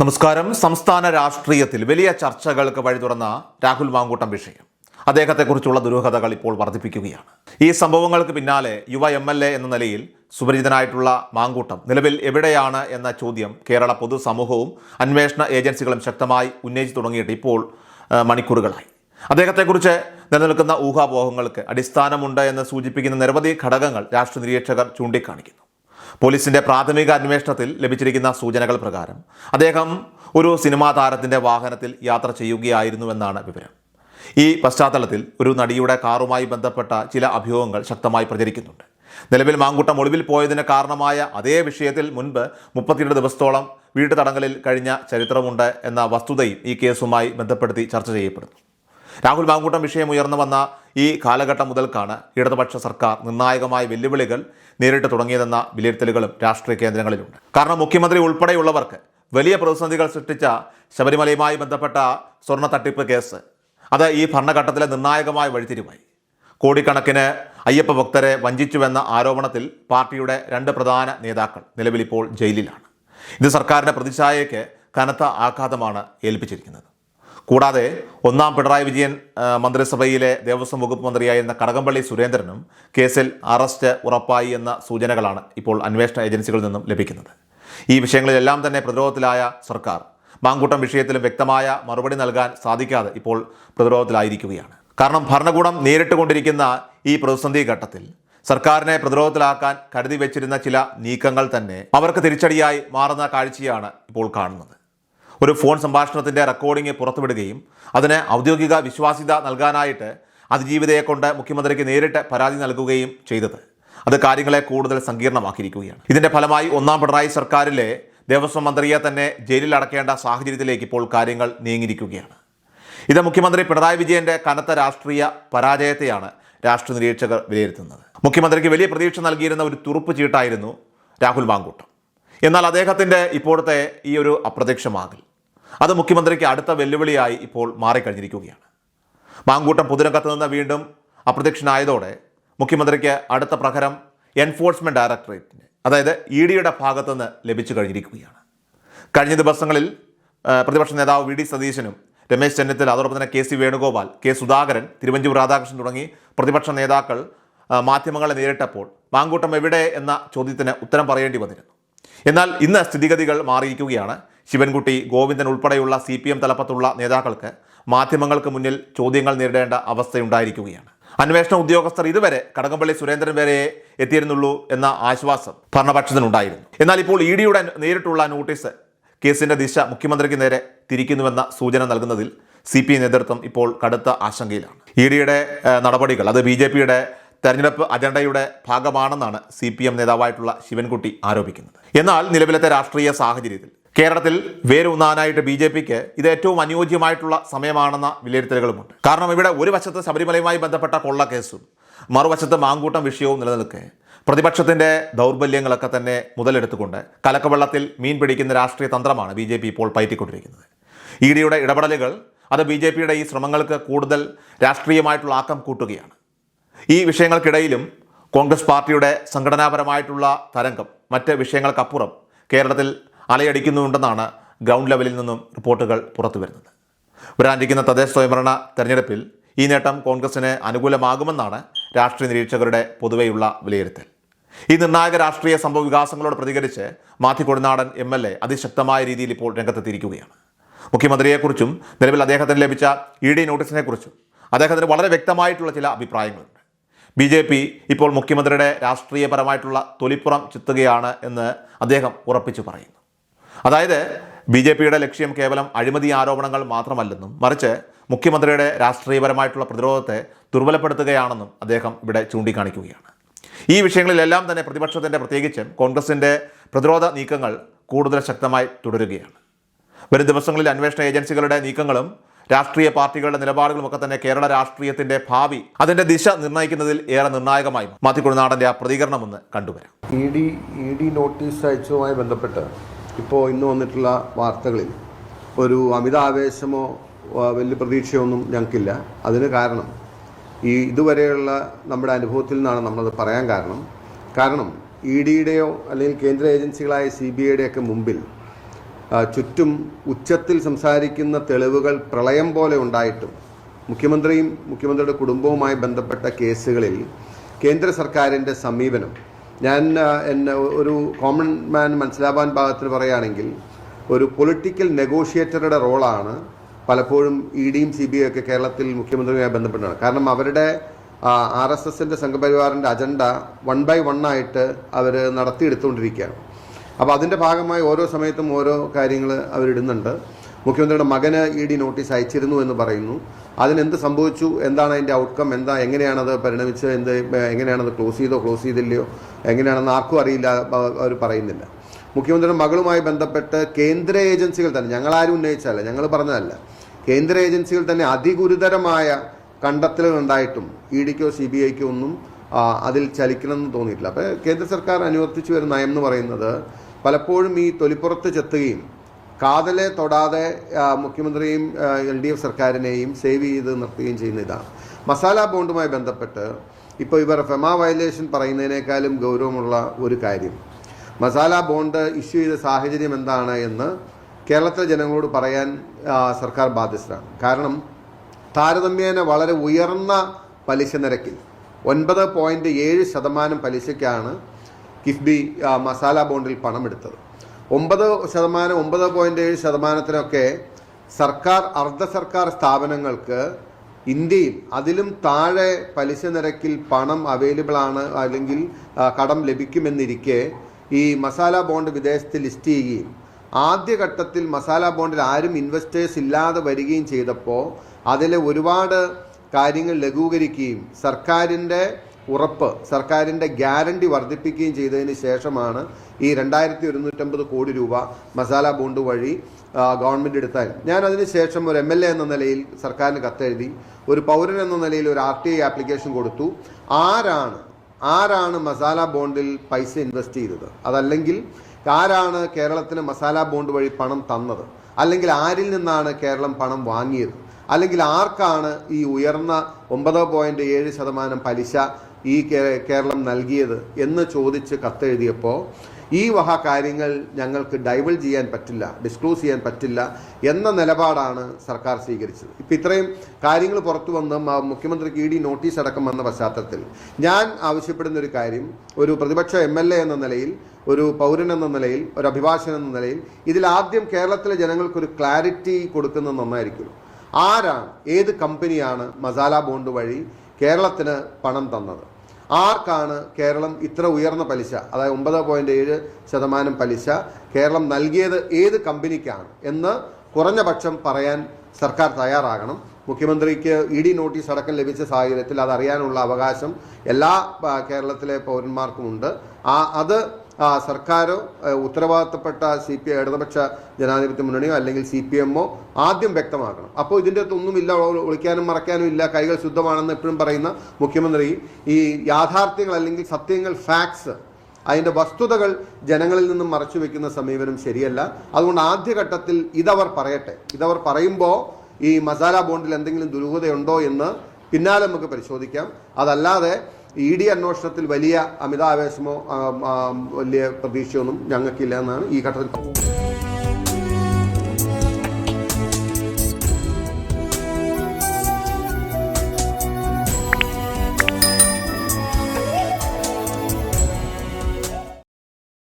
നമസ്കാരം. സംസ്ഥാന രാഷ്ട്രീയത്തിൽ വലിയ ചർച്ചകൾക്ക് വഴി തുറന്ന രാഹുൽ മാങ്കൂട്ടം വിഷയം. അദ്ദേഹത്തെക്കുറിച്ചുള്ള ദുരൂഹതകൾ ഇപ്പോൾ വർദ്ധിപ്പിക്കുകയാണ്. ഈ സംഭവങ്ങൾക്ക് പിന്നാലെ യുവ എം എൽ എ എന്ന നിലയിൽ സുപരിചിതനായിട്ടുള്ള മാങ്കൂട്ടം നിലവിൽ എവിടെയാണ് എന്ന ചോദ്യം കേരള പൊതുസമൂഹവും അന്വേഷണ ഏജൻസികളും ശക്തമായി ഉന്നയിച്ചു തുടങ്ങിയിട്ട് ഇപ്പോൾ മണിക്കൂറുകളായി. അദ്ദേഹത്തെക്കുറിച്ച് നിലനിൽക്കുന്ന ഊഹാപോഹങ്ങൾക്ക് അടിസ്ഥാനമുണ്ട് എന്ന് സൂചിപ്പിക്കുന്ന നിരവധി ഘടകങ്ങൾ രാഷ്ട്രീയ നിരീക്ഷകർ ചൂണ്ടിക്കാണിക്കുന്നു. പോലീസിന്റെ പ്രാഥമിക അന്വേഷണത്തിൽ ലഭിച്ചിരിക്കുന്ന സൂചനകൾ പ്രകാരം അദ്ദേഹം ഒരു സിനിമാ താരത്തിന്റെ വാഹനത്തിൽ യാത്ര ചെയ്യുകയായിരുന്നുവെന്നാണ് വിവരം. ഈ പശ്ചാത്തലത്തിൽ ഒരു നടിയുടെ കാറുമായി ബന്ധപ്പെട്ട ചില അഭ്യൂഹങ്ങൾ ശക്തമായി പ്രചരിക്കുന്നുണ്ട്. നിലവിൽ മാങ്കുട്ടം ഒളിവിൽ പോയതിന് കാരണമായ അതേ വിഷയത്തിൽ മുൻപ് മുപ്പത്തിരണ്ട് ദിവസത്തോളം വീട്ടു തടങ്കലിൽ കഴിഞ്ഞ ചരിത്രമുണ്ട് എന്ന വസ്തുതയും ഈ കേസുമായി ബന്ധപ്പെടുത്തി ചർച്ച ചെയ്യപ്പെടുന്നു. രാഹുൽ മാങ്കൂട്ടം വിഷയം ഉയർന്നു വന്ന ഈ കാലഘട്ടം മുതൽക്കാണ് ഇടതുപക്ഷ സർക്കാർ നിർണായകമായ വെല്ലുവിളികൾ നേരിട്ട് തുടങ്ങിയതെന്ന വിലയിരുത്തലുകളും രാഷ്ട്രീയ കേന്ദ്രങ്ങളിലുണ്ട്. കാരണം മുഖ്യമന്ത്രി ഉൾപ്പെടെയുള്ളവർക്ക് വലിയ പ്രതിസന്ധികൾ സൃഷ്ടിച്ച ശബരിമലയുമായി ബന്ധപ്പെട്ട സ്വർണ തട്ടിപ്പ് കേസ് അത് ഈ ഭരണഘട്ടത്തിലെ നിർണായകമായ വഴിത്തിരിവായി. കോടിക്കണക്കിന് അയ്യപ്പ ഭക്തരെ വഞ്ചിച്ചുവെന്ന ആരോപണത്തിൽ പാർട്ടിയുടെ രണ്ട് പ്രധാന നേതാക്കൾ നിലവിലിപ്പോൾ ജയിലിലാണ്. ഇത് സർക്കാരിന്റെ പ്രതിച്ഛായയ്ക്ക് കനത്ത ആഘാതമാണ് ഏൽപ്പിച്ചിരിക്കുന്നത്. കൂടാതെ ഒന്നാം പിണറായി വിജയൻ മന്ത്രിസഭയിലെ ദേവസ്വം വകുപ്പ് മന്ത്രിയായിരുന്ന കടകംപള്ളി സുരേന്ദ്രനും കേസിൽ അറസ്റ്റ് ഉറപ്പായി എന്ന സൂചനകളാണ് ഇപ്പോൾ അന്വേഷണ ഏജൻസികളിൽ നിന്നും ലഭിക്കുന്നത്. ഈ വിഷയങ്ങളിലെല്ലാം തന്നെ പ്രതിരോധത്തിലായ സർക്കാർ. മാങ്കൂട്ടം വിഷയത്തിലും വ്യക്തമായ മറുപടി നൽകാൻ സാധിക്കാതെ ഇപ്പോൾ പ്രതിരോധത്തിലായിരിക്കുകയാണ്. കാരണം ഭരണകൂടം നേരിട്ട് കൊണ്ടിരിക്കുന്ന ഈ പ്രതിസന്ധി ഘട്ടത്തിൽ സർക്കാരിനെ പ്രതിരോധത്തിലാക്കാൻ കരുതി വെച്ചിരുന്ന ചില നീക്കങ്ങൾ തന്നെ അവർക്ക് തിരിച്ചടിയായി മാറുന്ന കാഴ്ചയാണ് ഇപ്പോൾ കാണുന്നത്. ഒരു ഫോൺ സംഭാഷണത്തിന്റെ റെക്കോർഡിംഗ് പുറത്തുവിടുകയും അതിന് ഔദ്യോഗിക വിശ്വാസ്യത നൽകാനായിട്ട് അതിജീവിതയെ കൊണ്ട് മുഖ്യമന്ത്രിക്ക് നേരിട്ട് പരാതി നൽകുകയും ചെയ്തത്. അത് കാര്യങ്ങളെ കൂടുതൽ സങ്കീർണമാക്കിയിരിക്കുകയാണ്. ഇതിന്റെ ഫലമായി ഒന്നാം പിണറായി സർക്കാരിലെ ദേവസ്വം മന്ത്രിയെ തന്നെ ജയിലിൽ അടക്കേണ്ട സാഹചര്യത്തിലേക്ക് ഇപ്പോൾ കാര്യങ്ങൾ നീങ്ങിയിരിക്കുകയാണ്. ഇത് മുഖ്യമന്ത്രി പിണറായി വിജയന്റെ കനത്ത രാഷ്ട്രീയ പരാജയത്തെയാണ് രാഷ്ട്രീയ നിരീക്ഷകർ വിലയിരുത്തുന്നത്. മുഖ്യമന്ത്രിക്ക് വലിയ പ്രതീക്ഷ നൽകിയിരുന്ന ഒരു തുറുപ്പ് ചീട്ടായിരുന്നു രാഹുൽ മാങ്കൂട്ടം. എന്നാൽ അദ്ദേഹത്തിന്റെ ഇപ്പോഴത്തെ ഈ ഒരു അപ്രത്യക്ഷമാകൽ. അത് മുഖ്യമന്ത്രിക്ക് അടുത്ത വെല്ലുവിളിയായി ഇപ്പോൾ മാറിക്കഴിഞ്ഞിരിക്കുകയാണ്. മാങ്കൂട്ടം പൊതുരംഗത്ത് നിന്ന് വീണ്ടും അപ്രത്യക്ഷനായതോടെ മുഖ്യമന്ത്രിക്ക് അടുത്ത പ്രഹരം എൻഫോഴ്സ്മെന്റ് ഡയറക്ടറേറ്റിന് അതായത് ഇ ഡിയുടെ ഭാഗത്തുനിന്ന് ലഭിച്ചു കഴിഞ്ഞിരിക്കുകയാണ്. കഴിഞ്ഞ ദിവസങ്ങളിൽ പ്രതിപക്ഷ നേതാവ് വി ഡി സതീശനും രമേശ് ചെന്നിത്തല അതോടൊപ്പം തന്നെ K C Venugopal K Sudhakaran Thiruvanchoor Radhakrishnan തുടങ്ങി പ്രതിപക്ഷ നേതാക്കൾ മാധ്യമങ്ങളെ നേരിട്ടപ്പോൾ മാങ്കൂട്ടം എവിടെ എന്ന ചോദ്യത്തിന് ഉത്തരം പറയേണ്ടി വന്നിരുന്നു. എന്നാൽ ഇന്ന് സ്ഥിതിഗതികൾ മാറിയിരിക്കുകയാണ്. ശിവൻകുട്ടി ഗോവിന്ദൻ ഉൾപ്പെടെയുള്ള സി പി എം തലപ്പത്തുള്ള നേതാക്കൾക്ക് മാധ്യമങ്ങൾക്ക് മുന്നിൽ ചോദ്യങ്ങൾ നേരിടേണ്ട അവസ്ഥയുണ്ടായിരിക്കുകയാണ്. അന്വേഷണ ഉദ്യോഗസ്ഥർ ഇതുവരെ കടകംപള്ളി സുരേന്ദ്രൻ വരെ എത്തിയിരുന്നുള്ളൂ എന്ന ആശ്വാസം ഭരണപക്ഷത്തിനുണ്ടായിരുന്നു. എന്നാൽ ഇപ്പോൾ ഇ ഡിയുടെ നേരിട്ടുള്ള നോട്ടീസ് കേസിന്റെ ദിശ മുഖ്യമന്ത്രിക്ക് നേരെ തിരിക്കുന്നുവെന്ന സൂചന നൽകുന്നതിൽ സി പി ഐ നേതൃത്വം ഇപ്പോൾ കടുത്ത ആശങ്കയിലാണ്. ഇ ഡിയുടെ നടപടികൾ അത് ബി ജെ പിയുടെ തെരഞ്ഞെടുപ്പ് അജണ്ടയുടെ ഭാഗമാണെന്നാണ് സി പി എം നേതാവായിട്ടുള്ള ശിവൻകുട്ടി ആരോപിക്കുന്നത്. എന്നാൽ നിലവിലത്തെ രാഷ്ട്രീയ സാഹചര്യത്തിൽ കേരളത്തിൽ വേരൂന്നാനായിട്ട് ബി ജെ പിക്ക് ഇത് ഏറ്റവും അനുയോജ്യമായിട്ടുള്ള സമയമാണെന്ന വിലയിരുത്തലുകളുമുണ്ട്. കാരണം ഇവിടെ ഒരു വശത്ത് ശബരിമലയുമായി ബന്ധപ്പെട്ട കൊള്ള കേസും മറുവശത്ത് മാങ്കൂട്ടം വിഷയവും നിലനിൽക്കെ. പ്രതിപക്ഷത്തിന്റെ ദൗർബല്യങ്ങളൊക്കെ തന്നെ മുതലെടുത്തുകൊണ്ട് കലക്കവെള്ളത്തിൽ മീൻ പിടിക്കുന്ന രാഷ്ട്രീയ തന്ത്രമാണ് ബി ജെ പി ഇപ്പോൾ പയറ്റിക്കൊണ്ടിരിക്കുന്നത്. ഇ ഡിയുടെ ഇടപെടലുകൾ അത് ബി ജെ പിയുടെ ഈ ശ്രമങ്ങൾക്ക് കൂടുതൽ രാഷ്ട്രീയമായിട്ടുള്ള ആക്കം കൂട്ടുകയാണ്. ഈ വിഷയങ്ങൾക്കിടയിലും കോൺഗ്രസ് പാർട്ടിയുടെ സംഘടനാപരമായിട്ടുള്ള തരംഗം മറ്റ് വിഷയങ്ങൾക്കപ്പുറം കേരളത്തിൽ അലയടിക്കുന്നുണ്ടെന്നാണ് ഗ്രൗണ്ട് ലെവലിൽ നിന്നും റിപ്പോർട്ടുകൾ പുറത്തു വരുന്നത് വരാനിരിക്കുന്ന തദ്ദേശ സ്വയംഭരണ തെരഞ്ഞെടുപ്പിൽ ഈ നേട്ടം കോൺഗ്രസിന് അനുകൂലമാകുമെന്നാണ് രാഷ്ട്രീയ നിരീക്ഷകരുടെ പൊതുവെയുള്ള വിലയിരുത്തൽ. ഈ നിർണായക രാഷ്ട്രീയ സംഭവ വികാസങ്ങളോട് പ്രതികരിച്ച് Mathew Kuzhalnadan M L A അതിശക്തമായ രീതിയിൽ ഇപ്പോൾ രംഗത്തെത്തിയിരിക്കുകയാണ്. മുഖ്യമന്ത്രിയെക്കുറിച്ചും നിലവിൽ അദ്ദേഹത്തിന് ലഭിച്ച ഇ ഡി നോട്ടീസിനെക്കുറിച്ചും അദ്ദേഹത്തിന് വളരെ വ്യക്തമായിട്ടുള്ള ചില അഭിപ്രായങ്ങളുണ്ട്. ബി ജെ പി ഇപ്പോൾ മുഖ്യമന്ത്രിയുടെ രാഷ്ട്രീയപരമായിട്ടുള്ള തൊലിപ്പുറം ചിത്തുകയാണ് എന്ന് അദ്ദേഹം ഉറപ്പിച്ചു പറയുന്നു. അതായത് ബി ജെ പിയുടെ ലക്ഷ്യം കേവലം അഴിമതി ആരോപണങ്ങൾ മാത്രമല്ലെന്നും മറിച്ച് മുഖ്യമന്ത്രിയുടെ രാഷ്ട്രീയപരമായിട്ടുള്ള പ്രതിരോധത്തെ ദുർബലപ്പെടുത്തുകയാണെന്നും അദ്ദേഹം ഇവിടെ ചൂണ്ടിക്കാണിക്കുകയാണ്. ഈ വിഷയങ്ങളിലെല്ലാം തന്നെ പ്രതിപക്ഷത്തിന്റെ പ്രത്യേകിച്ചും കോൺഗ്രസിന്റെ പ്രതിരോധ നീക്കങ്ങൾ കൂടുതൽ ശക്തമായി തുടരുകയാണ്. വരും ദിവസങ്ങളിൽ അന്വേഷണ ഏജൻസികളുടെ നീക്കങ്ങളും രാഷ്ട്രീയ പാർട്ടികളുടെ നിലപാടുകളും ഒക്കെ തന്നെ കേരള രാഷ്ട്രീയത്തിന്റെ ഭാവി അതിന്റെ ദിശ നിർണയിക്കുന്നതിൽ ഏറെ നിർണായകമായി മാത്യു കുഴുനാടന്റെ ആ പ്രതികരണമെന്ന് കണ്ടുവരാം. E D E D notice അയച്ചതുമായി ബന്ധപ്പെട്ട് ഇപ്പോൾ ഇന്ന് വന്നിട്ടുള്ള വാർത്തകളിൽ ഒരു അമിതാവേശമോ വലിയ വലിയ പ്രതീക്ഷയൊന്നും ഞങ്ങൾക്കില്ല. അതിന് കാരണം ഈ ഇതുവരെയുള്ള നമ്മുടെ അനുഭവത്തിൽ നിന്നാണ് നമ്മളത് പറയാൻ കാരണം. കാരണം ഇ ഡിയുടെയോ അല്ലെങ്കിൽ കേന്ദ്ര ഏജൻസികളായ സി ബി ഐയുടെയൊക്കെ മുമ്പിൽ ചുറ്റും ഉച്ചത്തിൽ സംസാരിക്കുന്ന തെളിവുകൾ പ്രളയം പോലെ ഉണ്ടായിട്ടും മുഖ്യമന്ത്രിയും മുഖ്യമന്ത്രിയുടെ കുടുംബവുമായി ബന്ധപ്പെട്ട കേസുകളിൽ കേന്ദ്ര സർക്കാരിന്റെ സമീപനം ഞാൻ എന്നെ ഒരു കോമൺ മാൻ മനസ്സിലാവാൻ പാകത്തിന് പറയുകയാണെങ്കിൽ ഒരു പൊളിറ്റിക്കൽ നെഗോഷിയേറ്ററുടെ റോളാണ് പലപ്പോഴും ഇ ഡിയും സി ബി ഐ ഒക്കെ കേരളത്തിൽ മുഖ്യമന്ത്രിയുമായി ബന്ധപ്പെട്ടാണ് കാരണം അവരുടെ ആർ എസ് എസിന്റെ സംഘപരിവാറിന്റെ അജണ്ട വൺ ബൈ വൺ ആയിട്ട് അവർ നടത്തിയെടുത്തുകൊണ്ടിരിക്കുകയാണ്. അപ്പോൾ അതിന്റെ ഭാഗമായി ഓരോ സമയത്തും ഓരോ കാര്യങ്ങൾ അവരിടുന്നുണ്ട്. മുഖ്യമന്ത്രിയുടെ മകന് ഇ ഡി നോട്ടീസ് അയച്ചിരുന്നു എന്ന് പറയുന്നു. അതിനെന്ത് സംഭവിച്ചു? എന്താണ് അതിന്റെ ഔട്ട്കം എന്താ? എങ്ങനെയാണത് പരിണമിച്ചത്? എന്ത് എങ്ങനെയാണത് ക്ലോസ് ചെയ്തോ ക്ലോസ് ചെയ്തില്ലയോ? എങ്ങനെയാണെന്ന് ആർക്കും അറിയില്ല. അവ- അവർ പറയുന്നില്ല. മുഖ്യമന്ത്രിയുടെ മകളുമായി ബന്ധപ്പെട്ട് കേന്ദ്ര ഏജൻസികൾ തന്നെ ഞങ്ങളാരും ഉന്നയിച്ചല്ല ഞങ്ങൾ പറഞ്ഞതല്ല. കേന്ദ്ര ഏജൻസികൾ തന്നെ അതിഗുരുതരമായ കണ്ടെത്തലുകൾ ഉണ്ടായിട്ടും ഇ ഡിക്കോ സി ബി ഐക്കോ ഒന്നും അതിൽ ചലിക്കണമെന്ന് തോന്നിയിട്ടില്ല. അപ്പോൾ കേന്ദ്ര സർക്കാർ അനുവർത്തിച്ചു വരുന്ന നയം എന്ന് പറയുന്നത് പലപ്പോഴും ഈ തൊലിപ്പുറത്ത് ചെത്തുകയും കാതലെ തൊടാതെ മുഖ്യമന്ത്രിയും എൽ ഡി എഫ് സർക്കാരിനെയും സേവ് ചെയ്ത് നിർത്തുകയും ചെയ്യുന്ന ഇതാണ്. മസാല ബോണ്ടുമായി ബന്ധപ്പെട്ട് ഇപ്പോൾ ഇവർ ഫെമ വയലേഷൻ പറയുന്നതിനേക്കാളും ഗൗരവമുള്ള ഒരു കാര്യം. മസാല ബോണ്ട് ഇഷ്യൂ ചെയ്ത സാഹചര്യം എന്താണ് എന്ന് കേരളത്തിലെ ജനങ്ങളോട് പറയാൻ സർക്കാർ ബാധ്യസ്ഥരാണ്. കാരണം താരതമ്യേന വളരെ ഉയർന്ന പലിശ നിരക്കിൽ ഒൻപത് പോയിന്റ് ഏഴ് ശതമാനം പലിശയ്ക്കാണ് കിഫ്ബി മസാല ബോണ്ടിൽ പണമെടുത്തത് ഒമ്പത് ശതമാനം ഒമ്പത് പോയിന്റ് ഏഴ് ശതമാനത്തിനൊക്കെ സർക്കാർ അർദ്ധ സർക്കാർ സ്ഥാപനങ്ങൾക്ക് ഇന്ത്യയിൽ അതിലും താഴെ പലിശ നിരക്കിൽ പണം അവൈലബിൾ ആണ് അല്ലെങ്കിൽ കടം ലഭിക്കുമെന്നിരിക്കെ ഈ മസാല ബോണ്ട് വിദേശത്ത് ലിസ്റ്റ് ചെയ്യുകയും ആദ്യഘട്ടത്തിൽ മസാല ബോണ്ടിൽ ആരും ഇൻവെസ്റ്റേഴ്സ് ഇല്ലാതെ വരികയും ചെയ്തപ്പോൾ അതിലെ ഒരുപാട് കാര്യങ്ങൾ ലഘൂകരിക്കുകയും സർക്കാരിന്റെ ഉറപ്പ് സർക്കാരിന്റെ ഗ്യാരണ്ടി വർദ്ധിപ്പിക്കുകയും ചെയ്തതിന് ശേഷമാണ് ഈ രണ്ടായിരത്തി ഒരുന്നൂറ്റമ്പത് കോടി രൂപ മസാല ബോണ്ട് വഴി ഗവൺമെന്റ് എടുത്താൽ ഞാൻ അതിന് ശേഷം ഒരു എം എൽ എ എന്ന നിലയിൽ സർക്കാരിന് കത്തെഴുതി ഒരു പൗരൻ എന്ന നിലയിൽ ഒരു ആർ ടി ഐ ആപ്ലിക്കേഷൻ കൊടുത്തു. ആരാണ് ആരാണ് മസാല ബോണ്ടിൽ പൈസ ഇൻവെസ്റ്റ് ചെയ്തത്? അതല്ലെങ്കിൽ ആരാണ് കേരളത്തിന് മസാല ബോണ്ട് വഴി പണം തന്നത്? അല്ലെങ്കിൽ ആരിൽ നിന്നാണ് കേരളം പണം വാങ്ങിയത്? അല്ലെങ്കിൽ ആർക്കാണ് ഈ ഉയർന്ന ഒമ്പത് പോയിന്റ് ഏഴ് ശതമാനം പലിശ ഈ കേരളം നൽകിയത് എന്ന് ചോദിച്ച് കത്തെഴുതിയപ്പോൾ ഈ വക കാര്യങ്ങൾ ഞങ്ങൾക്ക് ഡൈവൾ ചെയ്യാൻ പറ്റില്ല ഡിസ്ക്ലോസ് ചെയ്യാൻ പറ്റില്ല എന്ന നിലപാടാണ് സർക്കാർ സ്വീകരിച്ചത്. ഇപ്പം ഇത്രയും കാര്യങ്ങൾ പുറത്തു വന്ന് മുഖ്യമന്ത്രിക്ക് ഇ ഡി നോട്ടീസ് അടക്കം വന്ന പശ്ചാത്തലത്തിൽ ഞാൻ ആവശ്യപ്പെടുന്ന ഒരു കാര്യം ഒരു പ്രതിപക്ഷ എം എൽ എ എന്ന നിലയിൽ ഒരു പൗരൻ എന്ന നിലയിൽ ഒരു അഭിഭാഷകൻ എന്ന നിലയിൽ ഇതിൽ ആദ്യം കേരളത്തിലെ ജനങ്ങൾക്കൊരു ക്ലാരിറ്റി കൊടുക്കുന്നത് നന്നായിരിക്കുമല്ലോ ആരാണ് ഏത് കമ്പനിയാണ് മസാല ബോണ്ട് വഴി കേരളത്തിന് പണം തന്നത്. ആർക്കാണ് കേരളം ഇത്ര ഉയർന്ന പലിശ? അതായത് ഒമ്പത് പോയിന്റ് ഏഴ് ശതമാനം പലിശ കേരളം നൽകിയത് ഏത് കമ്പനിക്കാണ് എന്ന് കുറഞ്ഞ പക്ഷം പറയാൻ സർക്കാർ തയ്യാറാകണം. മുഖ്യമന്ത്രിക്ക് ഇ ഡി നോട്ടീസ് അടക്കം ലഭിച്ച സാഹചര്യത്തിൽ അതറിയാനുള്ള അവകാശം എല്ലാ കേരളത്തിലെ പൗരന്മാർക്കുമുണ്ട്. ആ അത് സർക്കാരോ ഉത്തരവാദിത്തപ്പെട്ട സി പി ഇടതുപക്ഷ ജനാധിപത്യ മുന്നണിയോ അല്ലെങ്കിൽ സി പി എമ്മോ ആദ്യം വ്യക്തമാക്കണം. അപ്പോൾ ഇതിന്റെ അകത്തൊന്നുമില്ല ഇല്ല ഒളിക്കാനും മറക്കാനും ഇല്ല കൈകൾ ശുദ്ധമാണെന്ന് എപ്പോഴും പറയുന്ന മുഖ്യമന്ത്രി ഈ യാഥാർത്ഥ്യങ്ങൾ അല്ലെങ്കിൽ സത്യങ്ങൾ ഫാക്ട്സ് അതിന്റെ വസ്തുതകൾ ജനങ്ങളിൽ നിന്നും മറച്ചു വെക്കുന്ന സമീപനം ശരിയല്ല. അതുകൊണ്ട് ആദ്യഘട്ടത്തിൽ ഇതവർ പറയട്ടെ. ഇതവർ പറയുമ്പോൾ ഈ മസാല ബോണ്ടിൽ എന്തെങ്കിലും ദുരൂഹതയുണ്ടോ എന്ന് പിന്നാലെ നമുക്ക് പരിശോധിക്കാം. അതല്ലാതെ ഇ ഡി അന്വേഷണത്തിൽ വലിയ അമിതാവേശമോ വലിയ പ്രതീക്ഷയൊന്നും ഞങ്ങൾക്കില്ല എന്നാണ് ഈ ഘട്ടത്തിൽ